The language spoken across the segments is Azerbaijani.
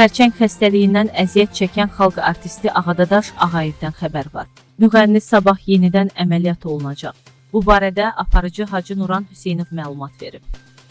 Xərçəng xəstəliyindən əziyyət çəkən xalq artisti Ağadadaş Ağayevdən xəbər var. Müğənni sabah yenidən əməliyyat olunacaq. Bu barədə aparıcı Hacı Nuran Hüseynov məlumat verib.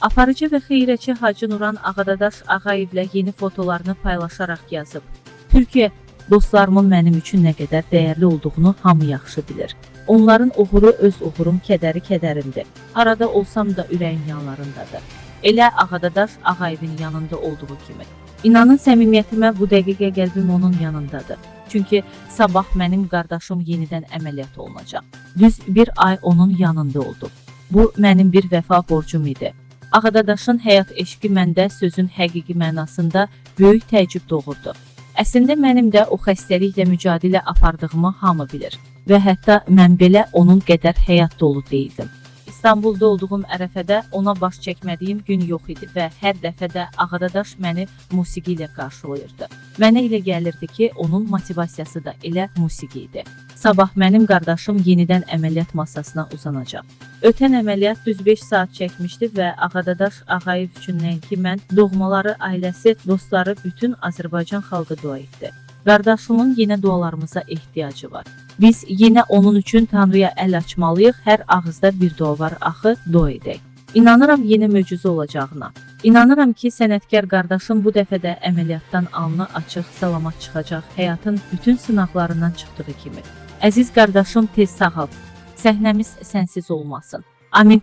Aparıcı və xeyrəçi Hacı Nuran Ağadadaş Ağayevlə yeni fotolarını paylaşaraq yazıb. Türkiyə, dostlarımın mənim üçün nə qədər dəyərli olduğunu hamı yaxşı bilir. Onların uğuru öz uğurum, kədəri kədərimdir. Harada olsam da ürəyim yanlarındadır. Elə Ağadadaş Ağayevin yanında olduğu kimi. İnanın səmimiyyətimə bu dəqiqə qəlbim onun yanındadır. Çünki sabah mənim qardaşım yenidən əməliyyat olunacaq. Düz bir ay onun yanında olduq. Bu mənim bir vəfa borcum idi. Ağadadaşın həyat eşqi məndə sözün həqiqi mənasında böyük təəccüb doğurdu. Əslində mənim də o xəstəliklə mücadilə apardığımı hamı bilir və hətta mən belə onun qədər həyat dolu değildim. İstanbulda olduğum ərəfədə ona baş çəkmədiyim gün yox idi və hər dəfə də Ağadadaş məni musiqi ilə qarşılayırdı. Mənə elə gəlirdi ki, onun motivasiyası da elə musiqi idi. Sabah mənim qardaşım yenidən əməliyyat masasına uzanacaq. Ötən əməliyyat düz 5 saat çəkmişdi və Ağadadaş Ağayev üçün nəinki mən, doğmaları, ailəsi, dostları, bütün Azərbaycan xalqı dua etdi. Qardaşımın yenə dualarımıza ehtiyacı var. Biz yenə onun üçün Tanrıya əl açmalıyıq. Hər ağızda bir dua var, axı dua edək. İnanıram yenə möcüzə olacağına. İnanıram ki, sənətkar qardaşım bu dəfə də əməliyyatdan alnı açıq, salamat çıxacaq, həyatın bütün sınaqlarından çıxdığı kimi. Əziz qardaşım tez sağal. Səhnəmiz sənsiz olmasın. Amin.